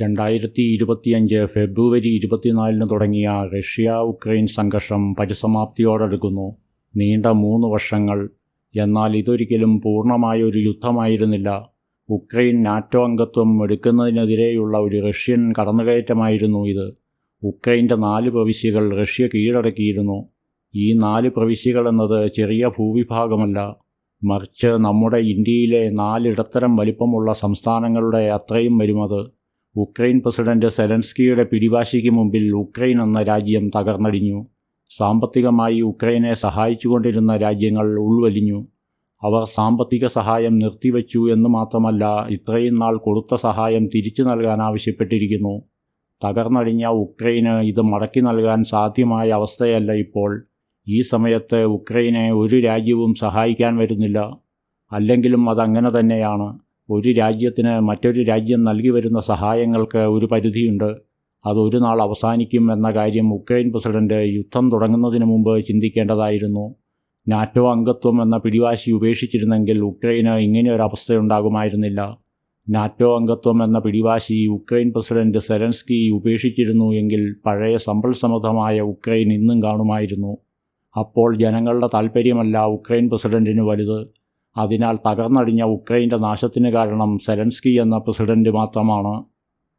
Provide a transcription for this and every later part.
രണ്ടായിരത്തി ഇരുപത്തിയഞ്ച് ഫെബ്രുവരി ഇരുപത്തിനാലിന് തുടങ്ങിയ റഷ്യ ഉക്രൈൻ സംഘർഷം പരിസമാപ്തിയോടടുക്കുന്നു നീണ്ട മൂന്ന് വർഷങ്ങൾ. എന്നാൽ ഇതൊരിക്കലും പൂർണമായ ഒരു യുദ്ധമായിരുന്നില്ല. ഉക്രൈൻ നാറ്റോ അംഗത്വം എടുക്കുന്നതിനെതിരെയുള്ള ഒരു റഷ്യൻ കടന്നുകയറ്റമായിരുന്നു ഇത്. ഉക്രൈന്റെ നാല് പ്രവിശ്യകൾ റഷ്യ കീഴടക്കിയിരുന്നു. ഈ നാല് പ്രവിശ്യകൾ എന്നത് ചെറിയ ഭൂവിഭാഗമല്ല. മറിച്ച് നമ്മുടെ ഇന്ത്യയിലെ നാലിടത്തരം വലിപ്പമുള്ള സംസ്ഥാനങ്ങളുടെ അത്രയും വരുമത് ഉക്രൈൻ പ്രസിഡന്റ് സെലൻസ്കിയുടെ പിടിവാശിക്ക് മുമ്പിൽ ഉക്രൈൻ എന്ന രാജ്യം തകർന്നടിഞ്ഞു. സാമ്പത്തികമായി ഉക്രൈനെ സഹായിച്ചുകൊണ്ടിരുന്ന രാജ്യങ്ങൾ ഉൾവലിഞ്ഞു. അവർ സാമ്പത്തിക സഹായം നിർത്തിവെച്ചു എന്ന് മാത്രമല്ല ഇത്രയും നാൾ കൊടുത്ത സഹായം തിരിച്ചു നൽകാൻ ആവശ്യപ്പെട്ടിരിക്കുന്നു. തകർന്നടിഞ്ഞ ഉക്രൈന് ഇത് മടക്കി നൽകാൻ സാധ്യമായ അവസ്ഥയല്ല ഇപ്പോൾ. ഈ സമയത്ത് ഉക്രൈനെ ഒരു രാജ്യവും സഹായിക്കാൻ വരുന്നില്ല. അല്ലെങ്കിലും അതങ്ങനെ തന്നെയാണ്. ഒരു രാജ്യത്തിന് മറ്റൊരു രാജ്യം നൽകി വരുന്ന സഹായങ്ങൾക്ക് ഒരു പരിധിയുണ്ട്. അതൊരു നാൾ അവസാനിക്കും എന്ന കാര്യം ഉക്രൈൻ പ്രസിഡന്റ് യുദ്ധം തുടങ്ങുന്നതിന് മുമ്പ് ചിന്തിക്കേണ്ടതായിരുന്നു. നാറ്റോ അംഗത്വം എന്ന പിടിവാശി ഉപേക്ഷിച്ചിരുന്നെങ്കിൽ ഉക്രൈന് ഇങ്ങനെയൊരവസ്ഥയുണ്ടാകുമായിരുന്നില്ല നാറ്റോ അംഗത്വം എന്ന പിടിവാശി ഉക്രൈൻ പ്രസിഡന്റ് സെലൻസ്കി ഉപേക്ഷിച്ചിരുന്നു എങ്കിൽ പഴയ സമ്പൽസമൃദ്ധമായ ഉക്രൈൻ ഇന്നും കാണുമായിരുന്നു. അപ്പോൾ ജനങ്ങളുടെ താൽപ്പര്യമല്ല ഉക്രൈൻ പ്രസിഡന്റിന് വലുത്. അതിനാൽ തകർന്നടിഞ്ഞ ഉക്രൈന്റെ നാശത്തിന് കാരണം സെലൻസ്കി എന്ന പ്രസിഡന്റ് മാത്രമാണ്.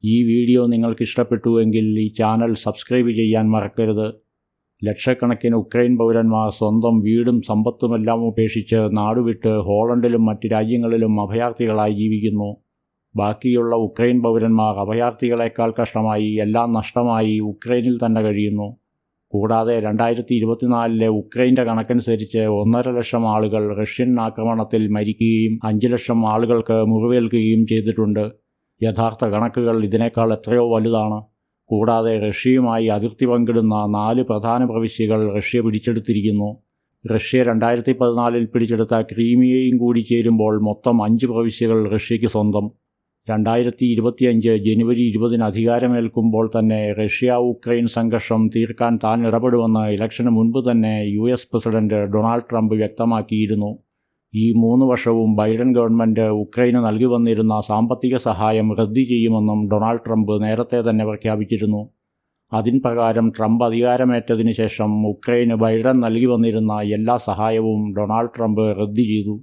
ഈ വീഡിയോ നിങ്ങൾക്ക് ഇഷ്ടപ്പെട്ടുവെങ്കിൽ ഈ ചാനൽ സബ്സ്ക്രൈബ് ചെയ്യാൻ മറക്കരുത്. ലക്ഷക്കണക്കിന് ഉക്രൈൻ പൗരന്മാർ സ്വന്തം വീടും സമ്പത്തുമെല്ലാം ഉപേക്ഷിച്ച് നാടുവിട്ട് ഹോളണ്ടിലും മറ്റ് രാജ്യങ്ങളിലും അഭയാർത്ഥികളായി ജീവിക്കുന്നു. ബാക്കിയുള്ള ഉക്രൈൻ പൗരന്മാർ അഭയാർത്ഥികളെക്കാൾ കഷ്ടമായി എല്ലാം നഷ്ടമായി ഉക്രൈനിൽ തന്നെ കഴിയുന്നു. കൂടാതെ രണ്ടായിരത്തി ഇരുപത്തിനാലിലെ ഉക്രൈന്റെ കണക്കനുസരിച്ച് ഒന്നര ലക്ഷം ആളുകൾ റഷ്യൻ ആക്രമണത്തിൽ മരിക്കുകയും അഞ്ച് ലക്ഷം ആളുകൾക്ക് മുറിവേൽക്കുകയും ചെയ്തിട്ടുണ്ട്. യഥാർത്ഥ കണക്കുകൾ ഇതിനേക്കാൾ എത്രയോ വലുതാണ്. കൂടാതെ റഷ്യയുമായി അതിർത്തി പങ്കിടുന്ന നാല് പ്രധാന പ്രവിശ്യകൾ റഷ്യ പിടിച്ചെടുത്തിരിക്കുന്നു. റഷ്യ രണ്ടായിരത്തി പതിനാലിൽ പിടിച്ചെടുത്ത ക്രീമിയയും കൂടി ചേരുമ്പോൾ മൊത്തം അഞ്ച് പ്രവിശ്യകൾ റഷ്യയ്ക്ക് സ്വന്തം. രണ്ടായിരത്തി ഇരുപത്തിയഞ്ച് ജനുവരി ഇരുപതിന് അധികാരമേൽക്കുമ്പോൾ തന്നെ റഷ്യ ഉക്രൈൻ സംഘർഷം തീർക്കാൻ താൻ ഇടപെടുമെന്ന് ഇലക്ഷന് മുൻപ് തന്നെ U S president Donald Trump വ്യക്തമാക്കിയിരുന്നു. ഈ മൂന്ന് വർഷവും ബൈഡൻ ഗവൺമെന്റ് ഉക്രൈന് നൽകി വന്നിരുന്ന സാമ്പത്തിക സഹായം റദ്ദു ചെയ്യുമെന്നും ഡൊണാൾഡ് ട്രംപ് നേരത്തെ തന്നെ പ്രഖ്യാപിച്ചിരുന്നു. അതിൻ പ്രകാരം ട്രംപ് അധികാരമേറ്റതിന് ശേഷം ഉക്രൈന് ബൈഡൻ നൽകി വന്നിരുന്ന എല്ലാ സഹായവും ഡൊണാൾഡ് ട്രംപ് റദ്ദു ചെയ്തു.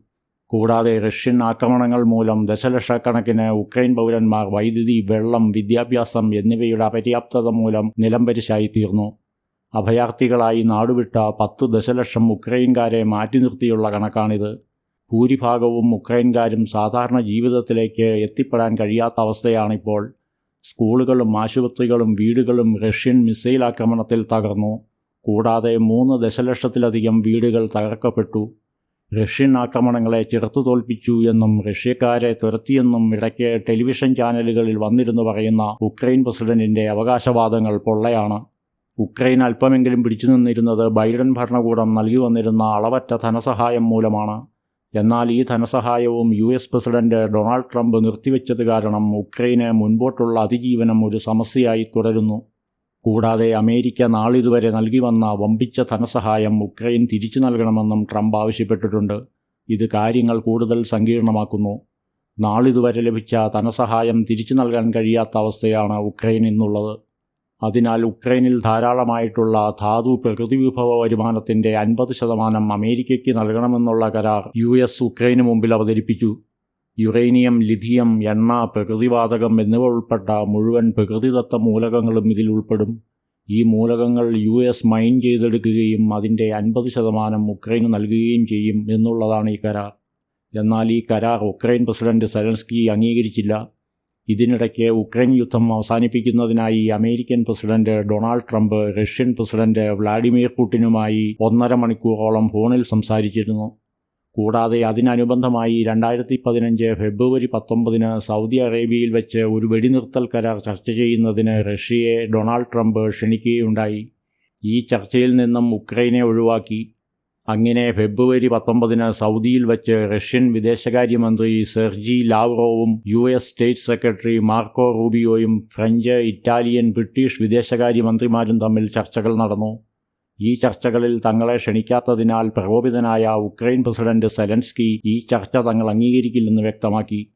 കൂടാതെ റഷ്യൻ ആക്രമണങ്ങൾ മൂലം ദശലക്ഷക്കണക്കിന് ഉക്രൈൻ പൗരന്മാർ വൈദ്യുതി വെള്ളം വിദ്യാഭ്യാസം എന്നിവയുടെ അപര്യാപ്തത മൂലം നിലംപരിശായി തീർന്നു. അഭയാർത്ഥികളായി നാടുവിട്ട പത്ത് ദശലക്ഷം ഉക്രൈൻകാരെ മാറ്റി നിർത്തിയുള്ള കണക്കാണിത്. ഭൂരിഭാഗവും ഉക്രൈൻകാരും സാധാരണ ജീവിതത്തിലേക്ക് എത്തിപ്പെടാൻ കഴിയാത്ത അവസ്ഥയാണിപ്പോൾ. സ്കൂളുകളും ആശുപത്രികളും വീടുകളും റഷ്യൻ മിസൈൽ ആക്രമണത്തിൽ തകർന്നു. കൂടാതെ മൂന്ന് ദശലക്ഷത്തിലധികം വീടുകൾ തകർക്കപ്പെട്ടു. റഷ്യൻ ആക്രമണങ്ങളെ ചെറുത്തു തോൽപ്പിച്ചു എന്നും റഷ്യക്കാരെ തുരത്തിയെന്നും ഇടയ്ക്ക് ടെലിവിഷൻ ചാനലുകളിൽ വന്നിരുന്നു പറയുന്ന ഉക്രൈൻ പ്രസിഡന്റിന്റെ അവകാശവാദങ്ങൾ പൊള്ളയാണ്. ഉക്രൈൻ അല്പമെങ്കിലും പിടിച്ചു നിന്നിരുന്നത് ബൈഡൻ ഭരണകൂടം നൽകി വന്നിരുന്ന അളവറ്റ ധനസഹായം മൂലമാണ്. എന്നാൽ ഈ ധനസഹായവും U S president Donald Trump നിർത്തിവെച്ചത് കാരണം ഉക്രൈന് മുൻപോട്ടുള്ള അതിജീവനം ഒരു സമസ്യയായി തുടരുന്നു. കൂടാതെ അമേരിക്ക നാളിതുവരെ നൽകി വന്ന വമ്പിച്ച ധനസഹായം ഉക്രൈൻ തിരിച്ചു നൽകണമെന്നും ട്രംപ് ആവശ്യപ്പെട്ടിട്ടുണ്ട്. ഇത് കാര്യങ്ങൾ കൂടുതൽ സങ്കീർണമാക്കുന്നു. നാളിതുവരെ ലഭിച്ച ധനസഹായം തിരിച്ചു നൽകാൻ കഴിയാത്ത അവസ്ഥയാണ് ഉക്രൈൻ ഇന്നുള്ളത്. അതിനാൽ ഉക്രൈനിൽ ധാരാളമായിട്ടുള്ള ധാതു പ്രകൃതി വിഭവ വരുമാനത്തിന്റെ അൻപത് ശതമാനം അമേരിക്കയ്ക്ക് നൽകണമെന്നുള്ള കരാർ യു എസ് ഉക്രൈന് മുമ്പിൽ അവതരിപ്പിച്ചു. യുറേനിയം ലിഥിയം എണ്ണ പ്രകൃതിവാതകം എന്നിവ ഉൾപ്പെട്ട മുഴുവൻ പ്രകൃതിദത്ത മൂലകങ്ങളും ഇതിൽ ഉൾപ്പെടും. ഈ മൂലകങ്ങൾ യു എസ് മൈൻ ചെയ്തെടുക്കുകയും അതിന്റെ അൻപത് ശതമാനം ഉക്രൈന് നൽകുകയും ചെയ്യും എന്നുള്ളതാണ് ഈ കരാർ. എന്നാൽ ഈ കരാർ ഉക്രൈൻ പ്രസിഡന്റ് സെലൻസ്കി അംഗീകരിച്ചില്ല. ഇതിനിടയ്ക്ക് ഉക്രൈൻ യുദ്ധം അവസാനിപ്പിക്കുന്നതിനായി American president Donald Trump Russian president Vladimir പുടിനുമായി ഒന്നര മണിക്കൂറോളം ഫോണിൽ സംസാരിച്ചിരുന്നു. കൂടാതെ അതിനനുബന്ധമായി രണ്ടായിരത്തി പതിനഞ്ച് ഫെബ്രുവരി പത്തൊമ്പതിന് സൗദി അറേബ്യയിൽ വെച്ച് ഒരു വെടിനിർത്തൽ കരാർ ചർച്ച ചെയ്യുന്നതിന് റഷ്യയെ ഡൊണാൾഡ് ട്രംപ് ക്ഷണിക്കുകയുണ്ടായി. ഈ ചർച്ചയിൽ നിന്നും ഉക്രൈനെ ഒഴിവാക്കി. അങ്ങനെ ഫെബ്രുവരി പത്തൊമ്പതിന് സൗദിയിൽ വെച്ച് റഷ്യൻ വിദേശകാര്യമന്ത്രി Sergey ലാവ്റോവും U S state secretary Marco റൂബിയോയും French Italian British വിദേശകാര്യമന്ത്രിമാരും തമ്മിൽ ചർച്ചകൾ നടന്നു. ഈ ചർച്ചകളിൽ തങ്ങളെ ക്ഷണിക്കാത്തതിനാൽ പ്രകോപിതനായ ഉക്രൈൻ പ്രസിഡന്റ് സെലൻസ്കി ഈ ചർച്ച തങ്ങൾ അംഗീകരിക്കില്ലെന്ന് വ്യക്തമാക്കി.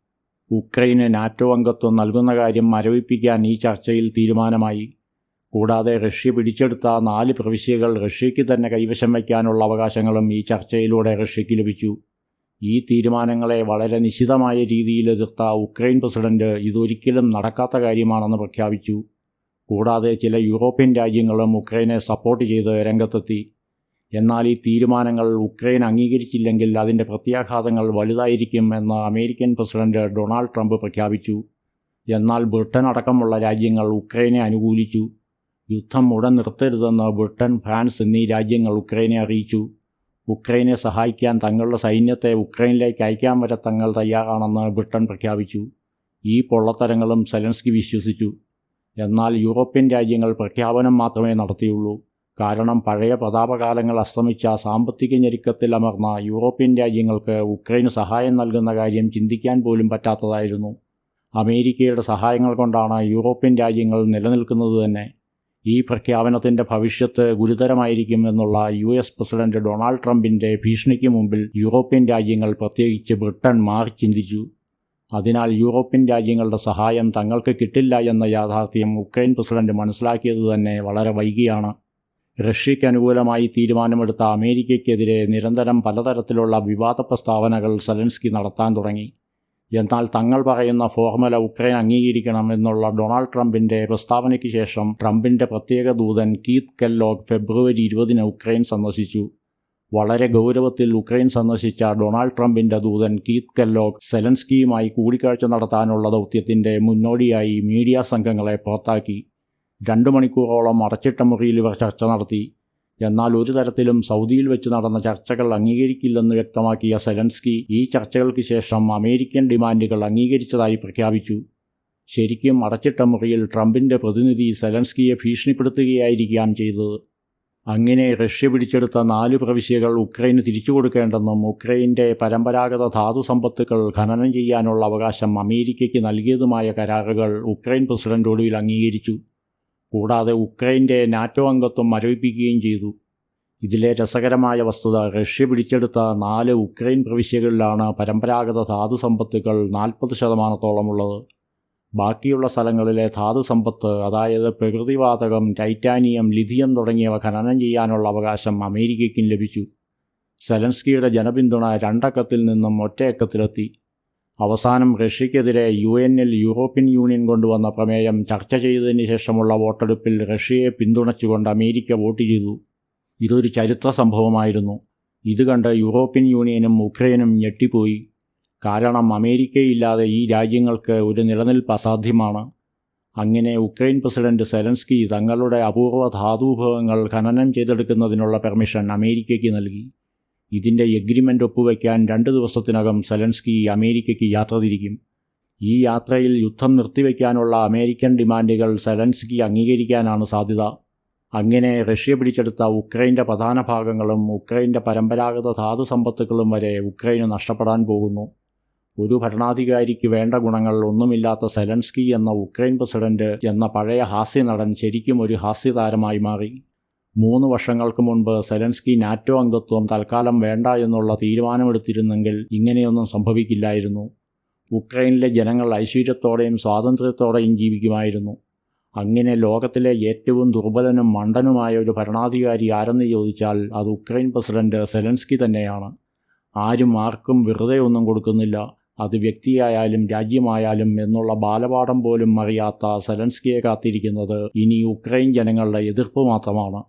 ഉക്രൈന് നാറ്റോ അംഗത്വം നൽകുന്ന കാര്യം മരവിപ്പിക്കാൻ ഈ ചർച്ചയിൽ തീരുമാനമായി. കൂടാതെ റഷ്യ പിടിച്ചെടുത്ത നാല് പ്രവിശ്യകൾ റഷ്യയ്ക്ക് തന്നെ കൈവശം വയ്ക്കാനുള്ള അവകാശങ്ങളും ഈ ചർച്ചയിലൂടെ റഷ്യയ്ക്ക് ലഭിച്ചു. ഈ തീരുമാനങ്ങളെ വളരെ നിശിതമായ രീതിയിൽ എതിർത്ത ഉക്രൈൻ പ്രസിഡന്റ് ഇതൊരിക്കലും നടക്കാത്ത കാര്യമാണെന്ന് പ്രഖ്യാപിച്ചു. കൂടാതെ ചില യൂറോപ്യൻ രാജ്യങ്ങളും ഉക്രൈനെ സപ്പോർട്ട് ചെയ്ത് രംഗത്തെത്തി. എന്നാൽ ഈ തീരുമാനങ്ങൾ ഉക്രൈൻ അംഗീകരിച്ചില്ലെങ്കിൽ അതിന്റെ പ്രത്യാഘാതങ്ങൾ വലുതായിരിക്കും എന്ന് അമേരിക്കൻ പ്രസിഡന്റ് ഡൊണാൾഡ് ട്രംപ് പ്രഖ്യാപിച്ചു. എന്നാൽ ബ്രിട്ടൻ അടക്കമുള്ള രാജ്യങ്ങൾ ഉക്രൈനെ അനുകൂലിച്ചു. യുദ്ധം ഉടൻ നിർത്തരുതെന്ന് ബ്രിട്ടൻ ഫ്രാൻസ് എന്നീ രാജ്യങ്ങൾ ഉക്രൈനെ അറിയിച്ചു. ഉക്രൈനെ സഹായിക്കാൻ തങ്ങളുടെ സൈന്യത്തെ ഉക്രൈനിലേക്ക് അയക്കാൻ വരെ തങ്ങൾ തയ്യാറാണെന്ന് ബ്രിട്ടൻ പ്രഖ്യാപിച്ചു. ഈ പൊള്ളത്തരങ്ങളും സെലൻസ്കി വിശ്വസിച്ചു. എന്നാൽ യൂറോപ്യൻ രാജ്യങ്ങൾ പ്രഖ്യാപനം മാത്രമേ നടത്തിയുള്ളൂ. കാരണം പഴയ പ്രതാപകാലങ്ങൾ അസ്തമിച്ച സാമ്പത്തിക ഞെരുക്കത്തിൽ അമർന്ന യൂറോപ്യൻ രാജ്യങ്ങൾക്ക് ഉക്രൈന് സഹായം നൽകുന്ന കാര്യം ചിന്തിക്കാൻ പോലും പറ്റാത്തതായിരുന്നു. അമേരിക്കയുടെ സഹായങ്ങൾ കൊണ്ടാണ് യൂറോപ്യൻ രാജ്യങ്ങൾ നിലനിൽക്കുന്നത് തന്നെ. ഈ പ്രഖ്യാപനത്തിന്റെ ഭവിഷ്യത്ത് ഗുരുതരമായിരിക്കും എന്നുള്ള യു എസ് പ്രസിഡന്റ് ഡൊണാൾഡ് ട്രംപിന്റെ ഭീഷണിക്ക് മുമ്പിൽ യൂറോപ്യൻ രാജ്യങ്ങൾ പ്രത്യേകിച്ച് ബ്രിട്ടൻ മാറി ചിന്തിച്ചു. അതിനാൽ യൂറോപ്യൻ രാജ്യങ്ങളുടെ സഹായം തങ്ങൾക്ക് കിട്ടില്ല എന്ന യാഥാർത്ഥ്യം ഉക്രൈൻ പ്രസിഡന്റ് മനസ്സിലാക്കിയത് തന്നെ വളരെ വൈകിയാണ്. റഷ്യയ്ക്ക് അനുകൂലമായി തീരുമാനമെടുത്ത അമേരിക്കയ്ക്കെതിരെ നിരന്തരം പലതരത്തിലുള്ള വിവാദ പ്രസ്താവനകൾ സെലൻസ്കി നടത്താൻ തുടങ്ങി. എന്നാൽ തങ്ങൾ പറയുന്ന ഫോർമുല ഉക്രൈൻ അംഗീകരിക്കണം എന്നുള്ള ഡൊണാൾഡ് ട്രംപിന്റെ പ്രസ്താവനയ്ക്ക് ശേഷം ട്രംപിന്റെ പ്രത്യേക ദൂതൻ കീത്ത് കെല്ലോഗ് ഫെബ്രുവരി ഇരുപതിന് ഉക്രൈൻ സന്ദർശിച്ചു. വളരെ ഗൗരവത്തിൽ ഉക്രൈൻ സന്ദർശിച്ച ഡൊണാൾഡ് ട്രംപിന്റെ ദൂതൻ കീത്ത് കെല്ലോഗ് സെലൻസ്കിയുമായി കൂടിക്കാഴ്ച നടത്താനുള്ള ദൗത്യത്തിന്റെ മുന്നോടിയായി മീഡിയ സംഘങ്ങളെ പുറത്താക്കി. രണ്ടു മണിക്കൂറോളം അടച്ചിട്ട മുറിയിൽ ഇവർ ചർച്ച നടത്തി. എന്നാൽ ഒരു തരത്തിലും സൗദിയിൽ വെച്ച് നടന്ന ചർച്ചകൾ അംഗീകരിക്കില്ലെന്ന് വ്യക്തമാക്കിയ സെലൻസ്കി ഈ ചർച്ചകൾക്ക് ശേഷം അമേരിക്കൻ ഡിമാൻഡുകൾ അംഗീകരിച്ചതായി പ്രഖ്യാപിച്ചു. ശരിക്കും അടച്ചിട്ട മുറിയിൽ ട്രംപിന്റെ പ്രതിനിധി സെലൻസ്കിയെ ഭീഷണിപ്പെടുത്തുകയായിരിക്കാം ചെയ്തത്. അങ്ങനെ റഷ്യ പിടിച്ചെടുത്ത നാല് പ്രവിശ്യകൾ ഉക്രൈന് തിരിച്ചു കൊടുക്കേണ്ടെന്നും ഉക്രൈന്റെ പരമ്പരാഗത ധാതു സമ്പത്തുക്കൾ ഖനനം ചെയ്യാനുള്ള അവകാശം അമേരിക്കയ്ക്ക് നൽകിയതുമായ കരാറുകൾ ഉക്രൈൻ പ്രസിഡന്റ് ഒടുവിൽ അംഗീകരിച്ചു. കൂടാതെ ഉക്രൈന്റെ നാറ്റോ അംഗത്വം മരവിപ്പിക്കുകയും ചെയ്തു. ഇതിലെ രസകരമായ വസ്തുത റഷ്യ പിടിച്ചെടുത്ത നാല് ഉക്രൈൻ പ്രവിശ്യകളിലാണ് പരമ്പരാഗത ധാതു സമ്പത്തുകൾ നാൽപ്പത് ശതമാനത്തോളമുള്ളത്. ബാക്കിയുള്ള സ്ഥലങ്ങളിലെ ധാതു സമ്പത്ത് അതായത് പ്രകൃതിവാതകം ടൈറ്റാനിയം ലിഥിയം തുടങ്ങിയവ ഖനനം ചെയ്യാനുള്ള അവകാശം അമേരിക്കയ്ക്കും ലഭിച്ചു. സെലൻസ്കിയുടെ ജനപിന്തുണ രണ്ടക്കത്തിൽ നിന്നും ഒറ്റയക്കത്തിലെത്തി. അവസാനം റഷ്യക്കെതിരെ യു എന്നിൽ യൂറോപ്യൻ യൂണിയൻ കൊണ്ടുവന്ന പ്രമേയം ചർച്ച ചെയ്തതിന് ശേഷമുള്ള വോട്ടെടുപ്പിൽ റഷ്യയെ പിന്തുണച്ചുകൊണ്ട് അമേരിക്ക വോട്ട് ചെയ്തു. ഇതൊരു ചരിത്ര സംഭവമായിരുന്നു. ഇത് കണ്ട് യൂറോപ്യൻ യൂണിയനും ഉക്രൈനും ഞെട്ടിപ്പോയി. കാരണം അമേരിക്കയില്ലാതെ ഈ രാജ്യങ്ങൾക്ക് ഒരു നിലനിൽപ്പ് അസാധ്യമാണ്. അങ്ങനെ ഉക്രൈൻ പ്രസിഡന്റ് സെലൻസ്കി തങ്ങളുടെ അപൂർവ ധാതുവിഭവങ്ങൾ ഖനനം ചെയ്തെടുക്കുന്നതിനുള്ള പെർമിഷൻ അമേരിക്കയ്ക്ക് നൽകി. ഇതിന്റെ എഗ്രിമെന്റ് ഒപ്പുവയ്ക്കാൻ രണ്ട് ദിവസത്തിനകം സെലൻസ്കി അമേരിക്കയ്ക്ക് യാത്ര തിരിക്കും. ഈ യാത്രയിൽ യുദ്ധം നിർത്തിവെക്കാനുള്ള അമേരിക്കൻ ഡിമാൻഡുകൾ സെലൻസ്കി അംഗീകരിക്കാനാണ് സാധ്യത. അങ്ങനെ റഷ്യ പിടിച്ചെടുത്ത ഉക്രൈന്റെ പ്രധാന ഭാഗങ്ങളും ഉക്രൈന്റെ പരമ്പരാഗത ധാതു സമ്പത്തുക്കളും വരെ ഉക്രൈന് നഷ്ടപ്പെടാൻ പോകുന്നു. ഒരു ഭരണാധികാരിക്ക് വേണ്ട ഗുണങ്ങൾ ഒന്നുമില്ലാത്ത സെലൻസ്കി എന്ന ഉക്രൈൻ പ്രസിഡന്റ് എന്ന പഴയ ഹാസ്യ നടൻ ശരിക്കും ഒരു ഹാസ്യതാരമായി മാറി. മൂന്ന് വർഷങ്ങൾക്ക് മുൻപ് സെലൻസ്കി നാറ്റോ അംഗത്വം തൽക്കാലം വേണ്ട എന്നുള്ള തീരുമാനമെടുത്തിരുന്നെങ്കിൽ ഇങ്ങനെയൊന്നും സംഭവിക്കില്ലായിരുന്നു. ഉക്രൈനിലെ ജനങ്ങൾ ഐശ്വര്യത്തോടെയും സ്വാതന്ത്ര്യത്തോടെയും ജീവിക്കുമായിരുന്നു. അങ്ങനെ ലോകത്തിലെ ഏറ്റവും ദുർബലനും മണ്ടനുമായ ഒരു ഭരണാധികാരി ആരെന്ന് ചോദിച്ചാൽ അത് ഉക്രൈൻ പ്രസിഡന്റ് സെലൻസ്കി തന്നെയാണ്. ആരും ആർക്കും വെറുതെ ഒന്നും കൊടുക്കുന്നില്ല. അത് വ്യക്തിയായാലും രാജ്യമായാലും എന്നുള്ള ബാലപാഠം പോലും അറിയാത്ത സെലൻസ്കിയെ കാത്തിരിക്കുന്നത് ഇനി ഉക്രൈൻ ജനങ്ങളുടെ എതിർപ്പ് മാത്രമാണ്.